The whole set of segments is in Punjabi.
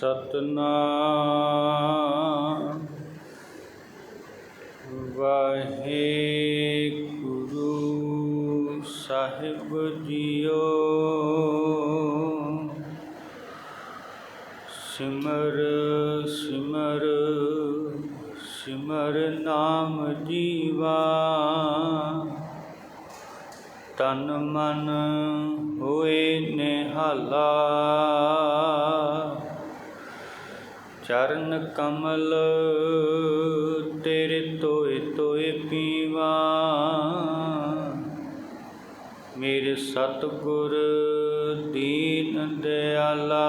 ਸਤਨਾਮ। ਵਾਹਿਗੁਰੂ ਸਾਹਿਬ ਜੀਓ। ਸਿਮਰ ਸਿਮਰ ਸਿਮਰ ਨਾਮ ਜੀਵਾ। ਤਨ ਮਨ ਹੋਏ ਨਿਹਾਲਾ। ਚਰਨ ਕਮਲ ਤੇਰੇ ਤੋਏ ਤੋਏ ਪੀਵਾ। ਮੇਰੇ ਸਤਿਗੁਰ ਦੀਨ ਦਿਆਲਾ।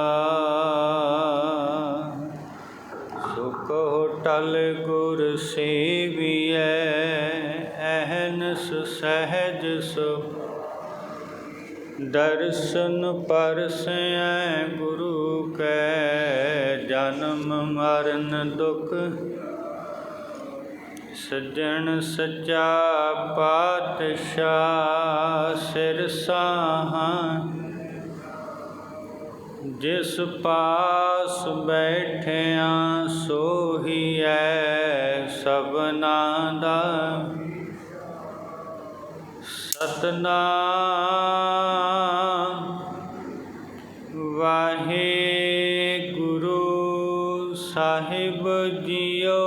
ਸੁਖ ਟਲ ਗੁਰ ਸੇਵੀਐ, ਅਹਨਸ ਸਹਿਜ ਸੁ ਦਰਸ਼ਨ ਪਰਸੈ ਗੁਰੂ ਕੈ ਜਨਮ ਮਰਨ ਦੁਖ। ਸੱਜਣ ਸੱਚਾ ਪਾਤਸ਼ਾਹ ਸਿਰ ਸਾਹਾਂ। ਜਿਸ ਪਾਸ ਬੈਠਿਆ ਸੋਹੀਐ ਸਭਨਾ ਦਾ। ਸਤਨਾਮ ਸਾਹਿਬ ਜੀਓ।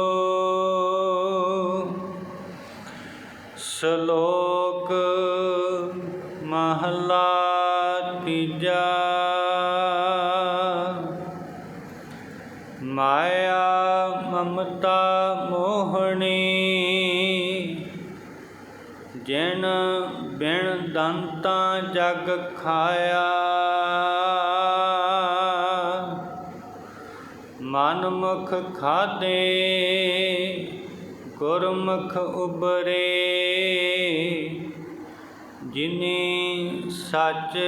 ਸ਼ਲੋਕ ਮਹਲਾ ਤੀਜਾ। ਮਾਇਆ ਮਮਤਾ ਮੋਹਣੀ ਜਿਨ ਬਿਨ ਦੰਤਾਂ ਜਗ ਖਾਇਆ। ਮਨ ਮੁਖ ਖਾਦੇ, ਗੁਰਮੁਖ ਉਬਰੇ। ਜਿਨੇ ਸੱਚ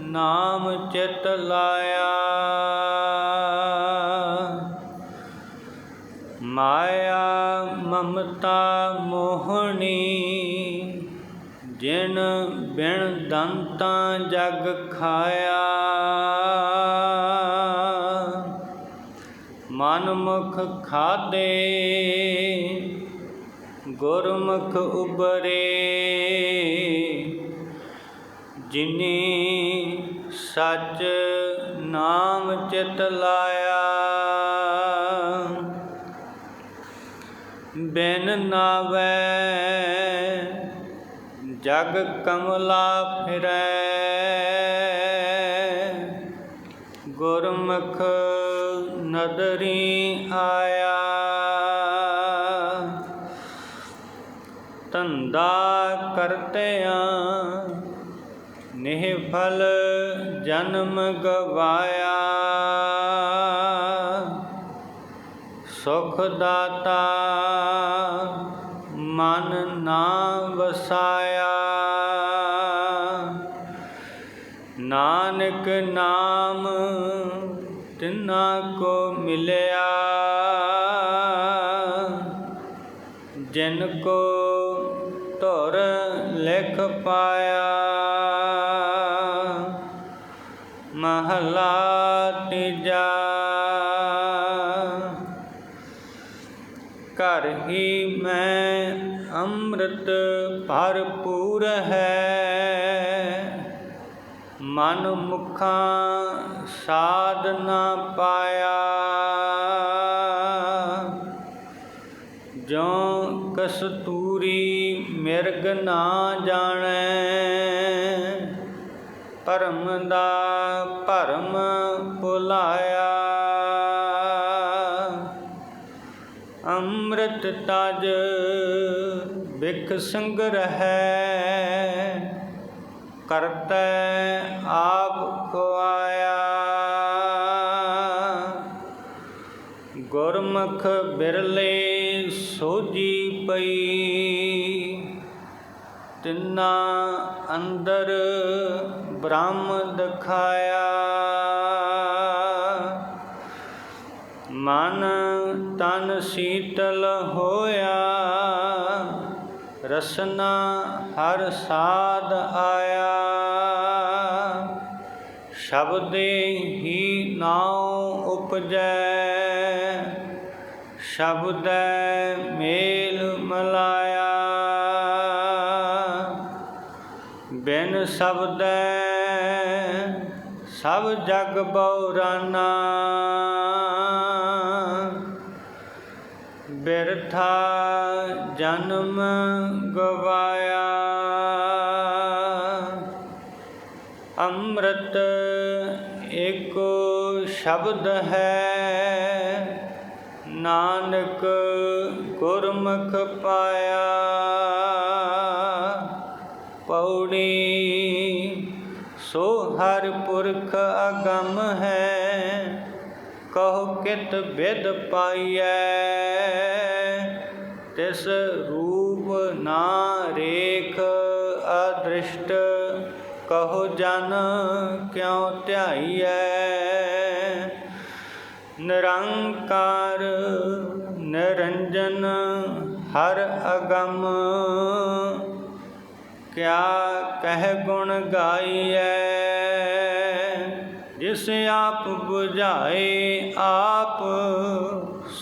ਨਾਮ ਚਿਤ ਲਾਇਆ, ਮਾਇਆ ਮਮਤਾ ਮੋਹਣੀ, ਜਿਨ ਬਿਨ ਦੰਤਾਂ ਜਗ ਖਾਇਆ। ਮਨ ਮੁਖ ਖਾਦੇ, ਗੁਰਮੁਖ ਉਬਰੇ। ਜਿਨੇ ਸੱਚ ਨਾਮ ਚਿਤ ਲਾਇਆ, ਬਿਨ ਨਾਵੇ ਜਗ ਕਮਲਾ ਫਿਰੈ। ਗੁਰਮੁਖ ਨਦਰੀ ਆਇਆ। ਧੰਦਾ ਕਰਤਿਆਂ ਨਿਹਫਲ ਜਨਮ ਗਵਾਇਆ। ਸੁਖ ਦਾਤਾ ਮਨ ਨਾ ਵਸਾਇਆ। ਨਾਨਕ ਨਾਮ ਤਿਨਾ ਕੋ ਮਿਲਿਆ। ਜਿਨ ਕੋ ਧੁਰ ਲਿਖ ਪਾਇਆ। ਮਹਲਾ ਤੀਜਾ। ਘਰ ਹੀ ਮੈਂ ਅੰਮ੍ਰਿਤ ਭਰਪੂਰ ਹੈ। ਮਨ ਮੁਖਾਂ ਸਾਧ ਨਾ ਪਾਇਆ। ਜੋ ਕਸਤੂਰੀ ਮਿਰਗ ਨਾ ਜਾਣੈ, ਭਰਮ ਦਾ ਭਰਮ ਭੁਲਾਇਆ। ਅੰਮ੍ਰਿਤ ਤਜ ਬਿਖ ਸੰਗ ਰਹੈ ਕਰਤੈ ਆਪ ਖੁਆਇਆ। ਗੁਰਮੁਖ ਬਿਰਲੇ ਸੋਜੀ ਪਈ। ਤਿੰਨਾ ਅੰਦਰ ਬ੍ਰਹਮ ਦਿਖਾਇਆ। ਮਨ ਤਨ ਸੀਤਲ ਹੋਇਆ। ਰਸਨਾ ਹਰ ਸਾਧ ਆਇਆ। ਸ਼ਬਦੇ ਹੀ ਨਾਉ ਉਪਜੈ। ਸ਼ਬਦੈ ਮੇਲ ਮਲਾਇਆ। ਬਿਨ ਸ਼ਬਦੈ ਸਭ ਜਗ ਬਉਰਾਨਾ ਬਿਰਥਾ ਜਨਮ ਗਵਾਇਆ। ਅੰਮ੍ਰਿਤ ਏਕੋ ਸ਼ਬਦ ਹੈ। ਨਾਨਕ ਗੁਰਮੁਖ ਪਾਇਆ। ਪੌੜੀ ਸੋ ਹਰ ਪੁਰਖ ਅਗੰਮ ਹੈ। ਕਹੋ ਕਿਤ ਵਿਦ ਪਾਈਐ। ਤਿਸ ਰੂਪ ਨਾ ਰੇਖ ਅਦ੍ਰਿਸ਼ਟ, ਕਹੋ ਜਨ ਕਿਉ ਧਿਆਈਐ? ਨਿਰੰਕਾਰ ਨਿਰੰਜਨ ਹਰ ਅਗੰਮ, ਕਿਆ ਕਹਿ ਗੁਣ ਗਾਈਐ? ਜਿਸ ਆਪ 부ਝਾਏ ਆਪ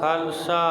ਖਾਲਸਾ